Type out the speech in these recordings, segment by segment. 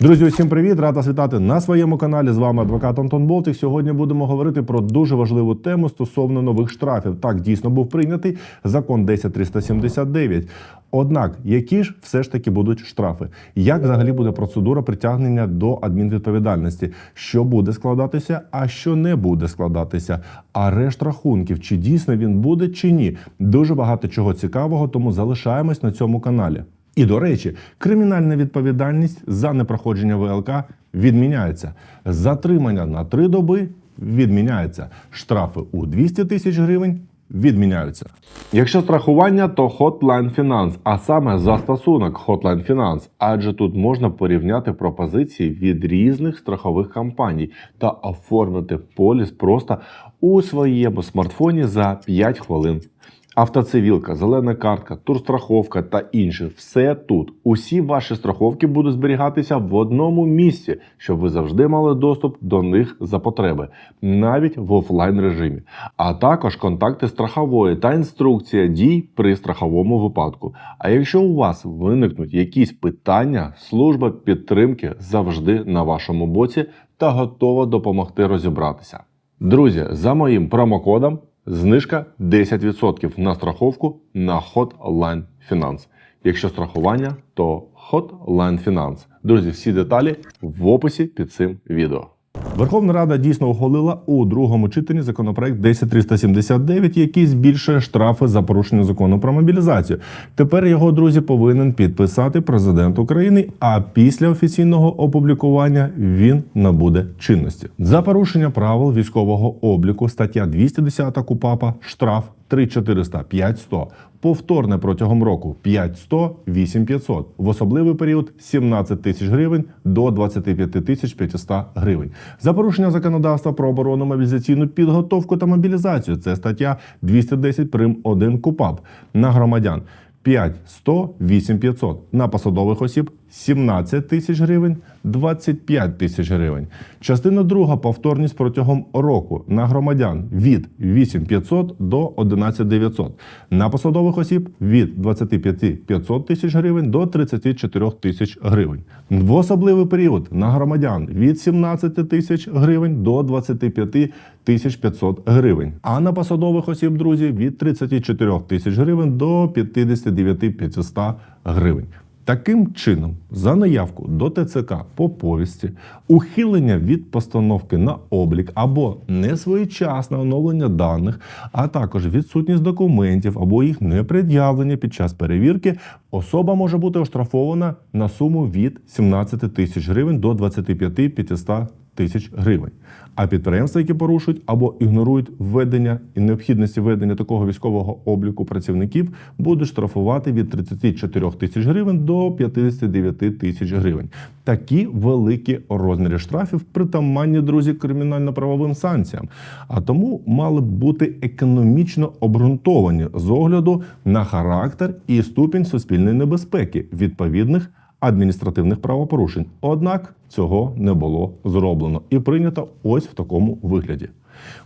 Друзі, усім привіт! Рад вас вітати на своєму каналі. З вами адвокат Антон Болтик. Сьогодні будемо говорити про дуже важливу тему стосовно нових штрафів. Так дійсно був прийнятий закон 10379. Однак, які ж все ж таки будуть штрафи? Як взагалі буде процедура притягнення до адмінвідповідальності? Що буде складатися, а що не буде складатися? Арешт рахунків, чи дійсно він буде, чи ні? Дуже багато чого цікавого, тому залишаємось на цьому каналі. І до речі, кримінальна відповідальність за непроходження ВЛК відміняється. Затримання на три доби відміняється. Штрафи у 200 тисяч гривень відміняються. Якщо страхування, то Hotline Finance, а саме застосунок Hotline Finance, адже тут можна порівняти пропозиції від різних страхових компаній та оформити поліс просто у своєму смартфоні за 5 хвилин. Автоцивілка, зелена картка, турстраховка та інше все тут. Усі ваші страховки будуть зберігатися в одному місці, щоб ви завжди мали доступ до них за потреби, навіть в офлайн режимі. А також контакти страхової та інструкція дій при страховому випадку. А якщо у вас виникнуть якісь питання, служба підтримки завжди на вашому боці та готова допомогти розібратися. Друзі, за моїм промокодом Знижка 10% на страховку на Hotline Finance. Якщо страхування, то Hotline Finance. Друзі, всі деталі в описі під цим відео. Верховна Рада дійсно ухвалила у другому читанні законопроект 10379, який збільшує штрафи за порушення закону про мобілізацію. Тепер його друзі повинен підписати президент України. А після офіційного опублікування він набуде чинності за порушення правил військового обліку. Стаття 210 КУПАПа штраф 3400 5100. Повторне протягом року 5100 8500. В особливий період 17 тисяч гривень до 25 тисяч 500 гривень. За порушення законодавства про оборону мобілізаційну підготовку та мобілізацію. Це стаття 210 прим 1 КУПАП на громадян. 5 100 8 500. На посадових осіб 17 тисяч гривень, 25 тисяч гривень. Частина друга повторність протягом року на громадян від 8 500 до 11 900. На посадових осіб від 25 500 тисяч гривень до 34 тисяч гривень. В особливий період на громадян від 17 тисяч гривень до 25 тисяч 500 гривень. А на посадових осіб, друзі, від 34 тисяч гривень до 59 500 гривень. Таким чином, за наявку до ТЦК по повісті, ухилення від постановки на облік або несвоєчасне оновлення даних, а також відсутність документів або їх непред'явлення під час перевірки, особа може бути оштрафована на суму від 17 тисяч гривень до 25 500 тисяч гривень. А підприємства, які порушують або ігнорують введення і необхідності введення такого військового обліку працівників, будуть штрафувати від 34 тисяч гривень до 59 тисяч гривень. Такі великі розміри штрафів притаманні, друзі, кримінально-правовим санкціям. А тому мали б бути економічно обґрунтовані з огляду на характер і ступінь суспільної небезпеки відповідних адміністративних правопорушень. Однак цього не було зроблено і прийнято ось в такому вигляді.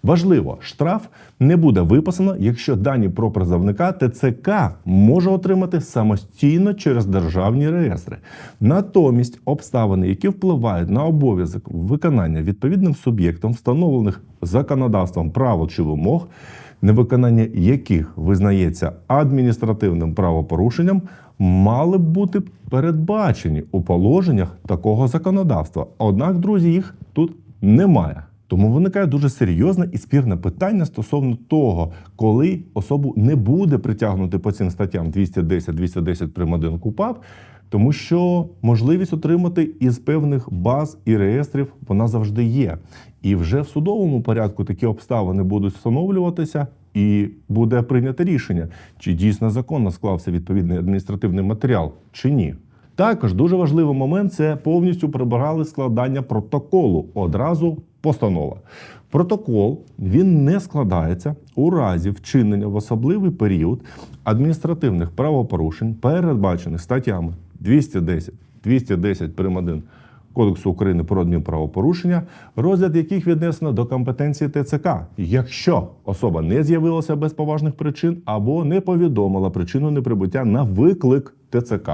Важливо, штраф не буде виписано, якщо дані про призовника ТЦК може отримати самостійно через державні реєстри. Натомість обставини, які впливають на обов'язок виконання відповідним суб'єктом, встановлених законодавством правил чи вимог, невиконання яких визнається адміністративним правопорушенням, мали б бути передбачені у положеннях такого законодавства. Однак, друзі, їх тут немає. Тому виникає дуже серйозне і спірне питання стосовно того, коли особу не буде притягнути по цим статтям 210, 210 прим. 1 КУПАП, тому що можливість отримати із певних баз і реєстрів вона завжди є. І вже в судовому порядку такі обставини будуть встановлюватися, і буде прийнято рішення, чи дійсно законно склався відповідний адміністративний матеріал, чи ні. Також дуже важливий момент це повністю прибирали складання протоколу одразу постанова. Протокол він не складається у разі вчинення в особливий період адміністративних правопорушень, передбачених статтями 210, 210 прим. 1 Кодексу України про адмінправопорушення, розгляд яких віднесено до компетенції ТЦК, якщо особа не з'явилася без поважних причин або не повідомила причину неприбуття на виклик ТЦК,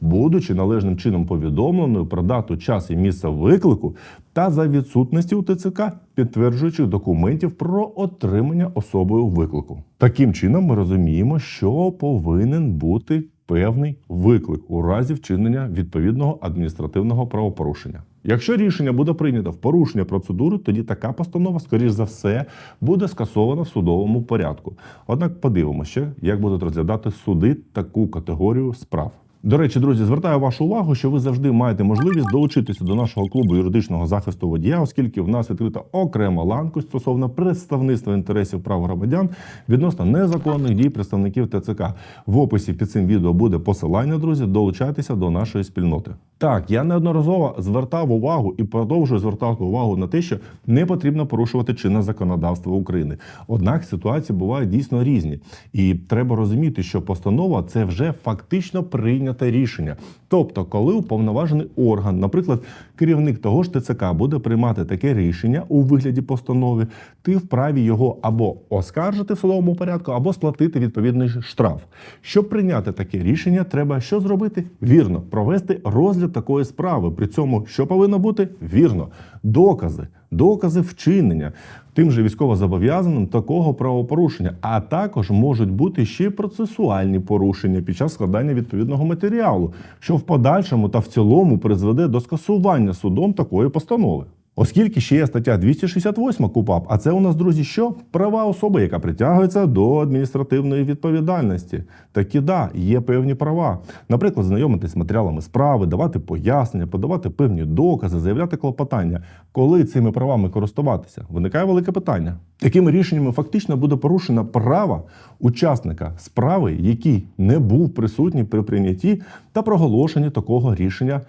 будучи належним чином повідомленою про дату, час і місце виклику та за відсутності у ТЦК підтверджуючих документів про отримання особою виклику. Таким чином, ми розуміємо, що повинен бути певний виклик у разі вчинення відповідного адміністративного правопорушення. Якщо рішення буде прийнято в порушення процедури, тоді така постанова, скоріш за все, буде скасована в судовому порядку. Однак подивимося, як будуть розглядати суди таку категорію справ. До речі, друзі, звертаю вашу увагу, що ви завжди маєте можливість долучитися до нашого клубу юридичного захисту водія, оскільки в нас відкрита окрема ланка стосовно представництва інтересів прав громадян відносно незаконних дій представників ТЦК. В описі під цим відео буде посилання, друзі. Долучайтеся до нашої спільноти. Так, я неодноразово звертав увагу і продовжую звертати увагу на те, що не потрібно порушувати чинне законодавство України. Однак ситуації бувають дійсно різні, і треба розуміти, що постанова це вже фактично прийняте рішення. Тобто, коли уповноважений орган, наприклад, керівник того ж ТЦК, буде приймати таке рішення у вигляді постанови, ти вправі його або оскаржити в судовому порядку, або сплатити відповідний штраф. Щоб прийняти таке рішення, треба що зробити? Вірно, провести розгляд такої справи. При цьому що повинно бути? Вірно, докази, докази вчинення. Тим же військовозобов'язаним такого правопорушення, а також можуть бути ще й процесуальні порушення під час складання відповідного матеріалу, що в подальшому та в цілому призведе до скасування судом такої постанови. Оскільки ще є стаття 268 КУПАП, а це у нас, друзі, що права особи, яка притягується до адміністративної відповідальності. Такі да, є певні права. Наприклад, знайомитись з матеріалами справи, давати пояснення, подавати певні докази, заявляти клопотання. Коли цими правами користуватися, виникає велике питання. Такими рішеннями фактично буде порушено право учасника справи, який не був присутній при прийнятті та проголошенні такого рішення.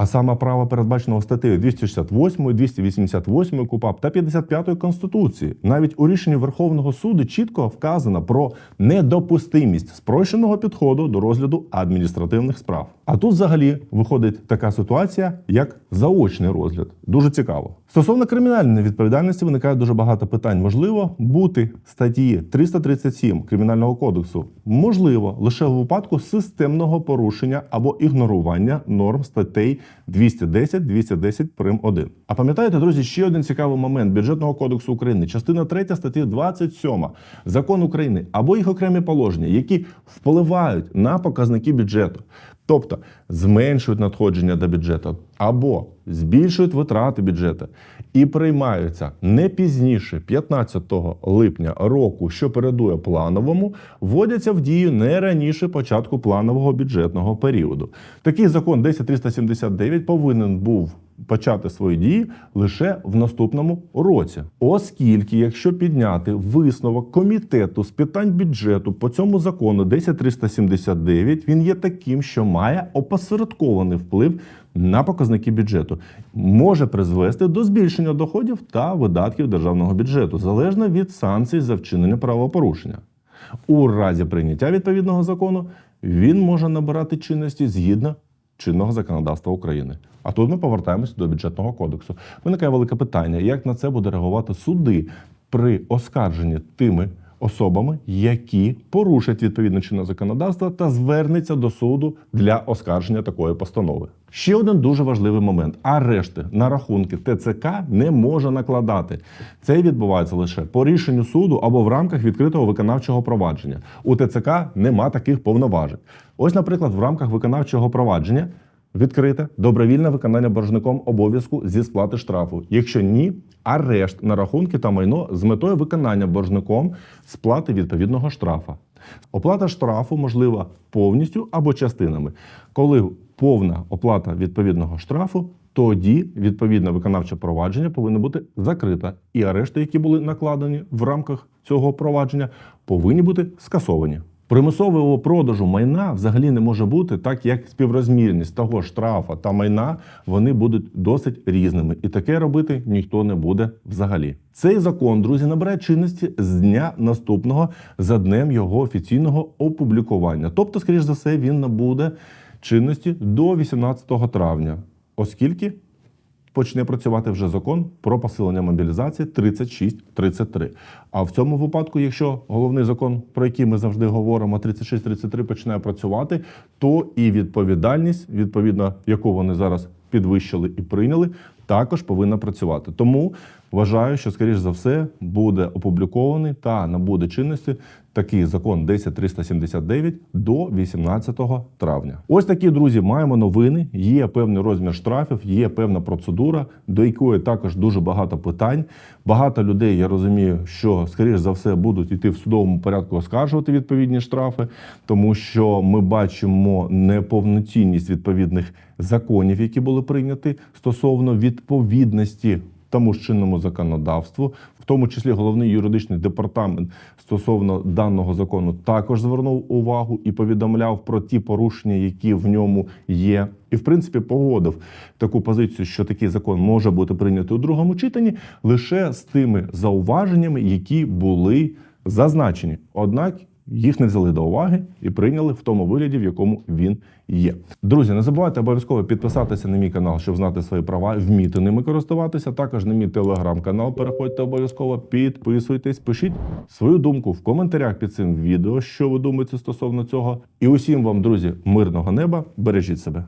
А саме право передбаченого статтею 268, 288 КУПАП та 55 Конституції. Навіть у рішенні Верховного суду чітко вказано про недопустимість спрощеного підходу до розгляду адміністративних справ. А тут взагалі виходить така ситуація, як заочний розгляд. Дуже цікаво. Стосовно кримінальної відповідальності виникає дуже багато питань. Можливо, бути статті 337 кримінального кодексу можливо лише в випадку системного порушення або ігнорування норм статей 210, 210 прим. 1. А пам'ятаєте, друзі, ще один цікавий момент бюджетного кодексу України, частина 3 статті 27 закон України або їх окремі положення, які впливають на показники бюджету. Тобто зменшують надходження до бюджету або збільшують витрати бюджету і приймаються не пізніше 15 липня року, що передує плановому, вводяться в дію не раніше початку планового бюджетного періоду. Такий закон 10379 повинен був почати свої дії лише в наступному році. Оскільки, якщо підняти висновок комітету з питань бюджету по цьому закону 10379, він є таким, що має опосередкований вплив на показники бюджету, може призвести до збільшення доходів та видатків державного бюджету залежно від санкцій за вчинення правопорушення. У разі прийняття відповідного закону він може набирати чинності згідно чинного законодавства України. А тут ми повертаємося до бюджетного кодексу. Виникає велике питання, як на це буде реагувати суди при оскарженні тими особами, які порушать відповідне чинне законодавство та звернеться до суду для оскарження такої постанови. Ще один дуже важливий момент: арешти на рахунки ТЦК не може накладати. Це відбувається лише по рішенню суду або в рамках відкритого виконавчого провадження. У ТЦК нема таких повноважень. Ось, наприклад, в рамках виконавчого провадження. Відкрите добровільне виконання боржником обов'язку зі сплати штрафу. Якщо ні, арешт на рахунки та майно з метою виконання боржником сплати відповідного штрафа. Оплата штрафу можлива повністю або частинами. Коли повна оплата відповідного штрафу, тоді відповідне виконавче провадження повинно бути закрите, і арешти, які були накладені в рамках цього провадження, повинні бути скасовані. Примусового продажу майна взагалі не може бути, так як співрозмірність того штрафа та майна вони будуть досить різними, і таке робити ніхто не буде взагалі. Цей закон, друзі, набирає чинності з дня наступного за днем його офіційного опублікування. Тобто, скоріш за все, він набуде чинності до 18 травня, оскільки почне працювати вже закон про посилення мобілізації 3633. А в цьому випадку, якщо головний закон, про який ми завжди говоримо, 3633 почне працювати, то і відповідальність, відповідно, яку вони зараз підвищили і прийняли, також повинна працювати. Тому вважаю, що скоріш за все буде опублікований та набуде чинності такий закон 10379 до 18 травня. Ось такі друзі, маємо новини. Є певний розмір штрафів, є певна процедура, до якої також дуже багато питань. Багато людей, я розумію, що скоріш за все будуть йти в судовому порядку оскаржувати відповідні штрафи, тому що ми бачимо неповноцінність відповідних законів, які були прийняті стосовно відповідності тому ж чинному законодавству, в тому числі головний юридичний департамент стосовно даного закону також звернув увагу і повідомляв про ті порушення, які в ньому є. І, в принципі, погодив таку позицію, що такий закон може бути прийнятий у другому читанні лише з тими зауваженнями, які були зазначені. Однак їх не взяли до уваги і прийняли в тому вигляді, в якому він є. Друзі, не забувайте обов'язково підписатися на мій канал, щоб знати свої права, вміти ними користуватися. Також на мій телеграм-канал. Переходьте обов'язково, підписуйтесь, пишіть свою думку в коментарях під цим відео, що ви думаєте стосовно цього. І усім вам, друзі, мирного неба, бережіть себе.